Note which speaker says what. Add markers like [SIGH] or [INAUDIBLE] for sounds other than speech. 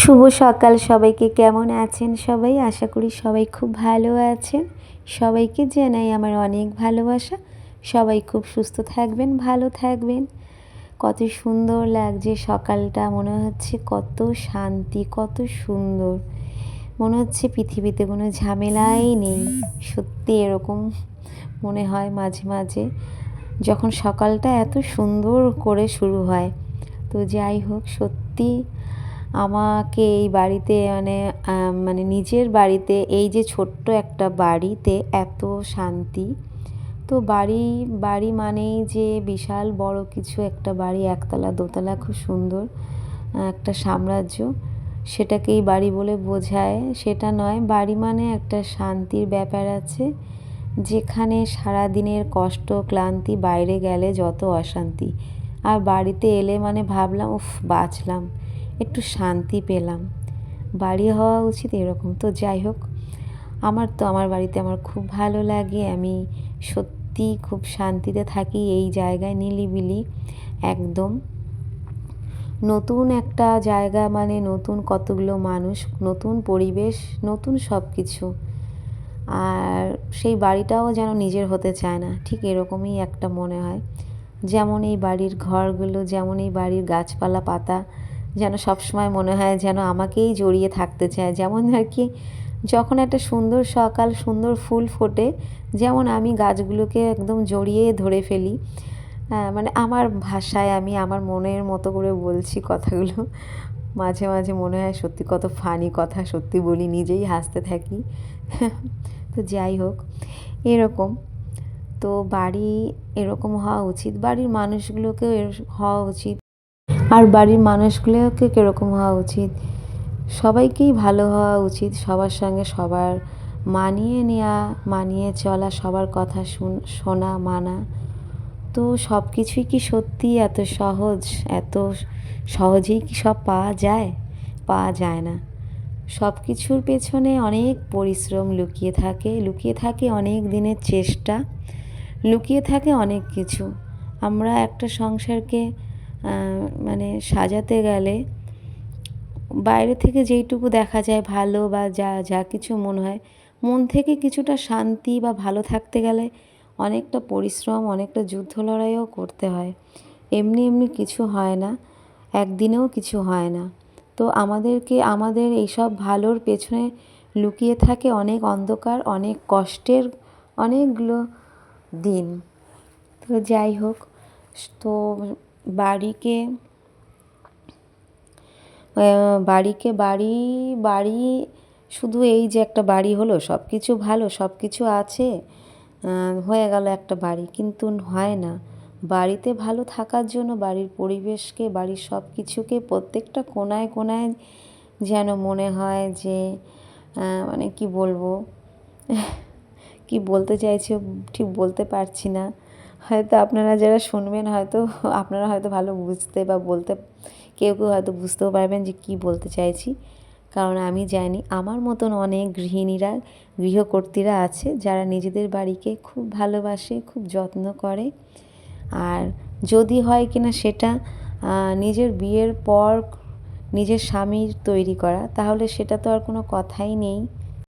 Speaker 1: শুভ সকাল। সবাইকে কেমন আছেন সবাই? আশা করি সবাই খুব ভালো আছেন। সবাইকে জানাই আমার অনেক ভালোবাসা। সবাই খুব সুস্থ থাকবেন, ভালো থাকবেন। কত সুন্দর লাগছে সকালটা। মনে হচ্ছে কত শান্তি, কত সুন্দর। মনে হচ্ছে পৃথিবীতে কোনো ঝামেলাই নেই। সত্যি এরকম মনে হয় মাঝে মাঝে। যখন সকালটা এত সুন্দর করে শুরু হয়, তো যাই হোক, সত্যি আমাকে এই বাড়িতে মানে মানে নিজের বাড়িতে এই যে ছোট্ট একটা বাড়িতে এত শান্তি। তো বাড়ি বাড়ি মানেই যে বিশাল বড় কিছু একটা বাড়ি, একতলা, দোতলা, খুব সুন্দর একটা সাম্রাজ্য। সেটাকেই বাড়ি বলে বোঝায়। সেটা নয়, বাড়ি মানে একটা শান্তির ব্যাপার আছে, যেখানে সারা দিনের কষ্ট, ক্লান্তি, বাইরে গেলে যত অশান্তি। আর বাড়িতে এলে মানে ভাবলাম, উফ, বাঁচলাম। একটু শান্তি পেলাম। বাড়ি হওয়া উচিত এরকম। তো যাই হোক, আমার তো আমার বাড়িতে আমার খুব ভালো লাগে। আমি সত্যি খুব শান্তিতে থাকি এই জায়গায় নিলিবিলি, একদম। নতুন একটা জায়গা মানে নতুন কতগুলো মানুষ, নতুন পরিবেশ, নতুন সব কিছু আর সেই বাড়িটাও যেন নিজের হতে চায় না, ঠিক এরকমই একটা মনে হয়। যেমন এই বাড়ির ঘরগুলো, যেমন এই বাড়ির গাছপালা পাতা যেন সবসময় মনে হয় যেন আমাকেই জড়িয়ে থাকতে চায়। যেমন আর কি, যখন একটা সুন্দর সকাল, সুন্দর ফুল ফোটে, যেমন আমি গাছগুলোকে একদম জড়িয়ে ধরে ফেলি। মানে আমার ভাষায় আমি আমার মনের মতো করে বলছি কথাগুলো। [LAUGHS] মাঝে মাঝে মনে হয় সত্যি কত ফানি কথা, সত্যি বলি, নিজেই হাসতে থাকি। [LAUGHS] তো যাই হোক, এরকম। তো বাড়ি এরকম হওয়া উচিত। বাড়ির মানুষগুলোকেও এর হওয়া উচিত। আর বাড়ির মানুষগুলোকে কীরকম হওয়া উচিত? সবাইকেই ভালো হওয়া উচিত, সবার সঙ্গে সবার মানিয়ে নেওয়া মানিয়ে চলা, সবার কথা শোনা মানা। তো সব কিছুই কি সত্যি এত সহজ? এত সহজেই কি সব পাওয়া যায়? পাওয়া যায় না। সব কিছুর পেছনে অনেক পরিশ্রম লুকিয়ে থাকে লুকিয়ে থাকে অনেক দিনের চেষ্টা, লুকিয়ে থাকে অনেক কিছু। আমরা একটা সংসারকে মানে সাজাতে গেলে বাইরে থেকে যেইটুকু দেখা যায় ভালো বা যা যা কিছু মনে হয়, মন থেকে কিছুটা শান্তি বা ভালো থাকতে গেলে অনেকটা পরিশ্রম, অনেকটা যুদ্ধ লড়াইও করতে হয়। এমনি এমনি কিছু হয় না, একদিনেও কিছু হয় না। তো আমাদেরকে, আমাদের এইসব ভালোর পেছনে লুকিয়ে থাকে অনেক অন্ধকার, অনেক কষ্টের অনেকগুলো দিন। তো যাই হোক, তো বাড়িকে বাড়িকে বাড়ি বাড়ি শুধু এই যে একটা বাড়ি হলো সব কিছু ভালো সব কিছু আছে হয়ে গেল একটা বাড়ি, কিন্তু হয় না। বাড়িতে ভালো থাকার জন্য বাড়ির পরিবেশকে, বাড়ির সব কিছুকে প্রত্যেকটা কোনায় কোনায় যেন মনে হয় যে মানে কি বলব? [LAUGHS] কি বলতে চাইছি ঠিক বলতে পারছি না। হয়তো আপনারা যারা শুনবেন হয়তো, আপনারা হয়তো ভালো বুঝতে বা বলতে, কেউ কেউ হয়তো বুঝতেও পারবেন যে কি বলতে চাইছি। কারণ আমি জানি আমার মতন অনেক গৃহিণীরা গৃহকর্তীরা আছে যারা নিজেদের বাড়িকে খুব ভালোবাসে, খুব যত্ন করে। আর যদি হয় কিনা সেটা নিজের বিয়ের পর নিজের স্বামীর তৈরি করা, তাহলে সেটা তো আর কোনো কথাই নেই।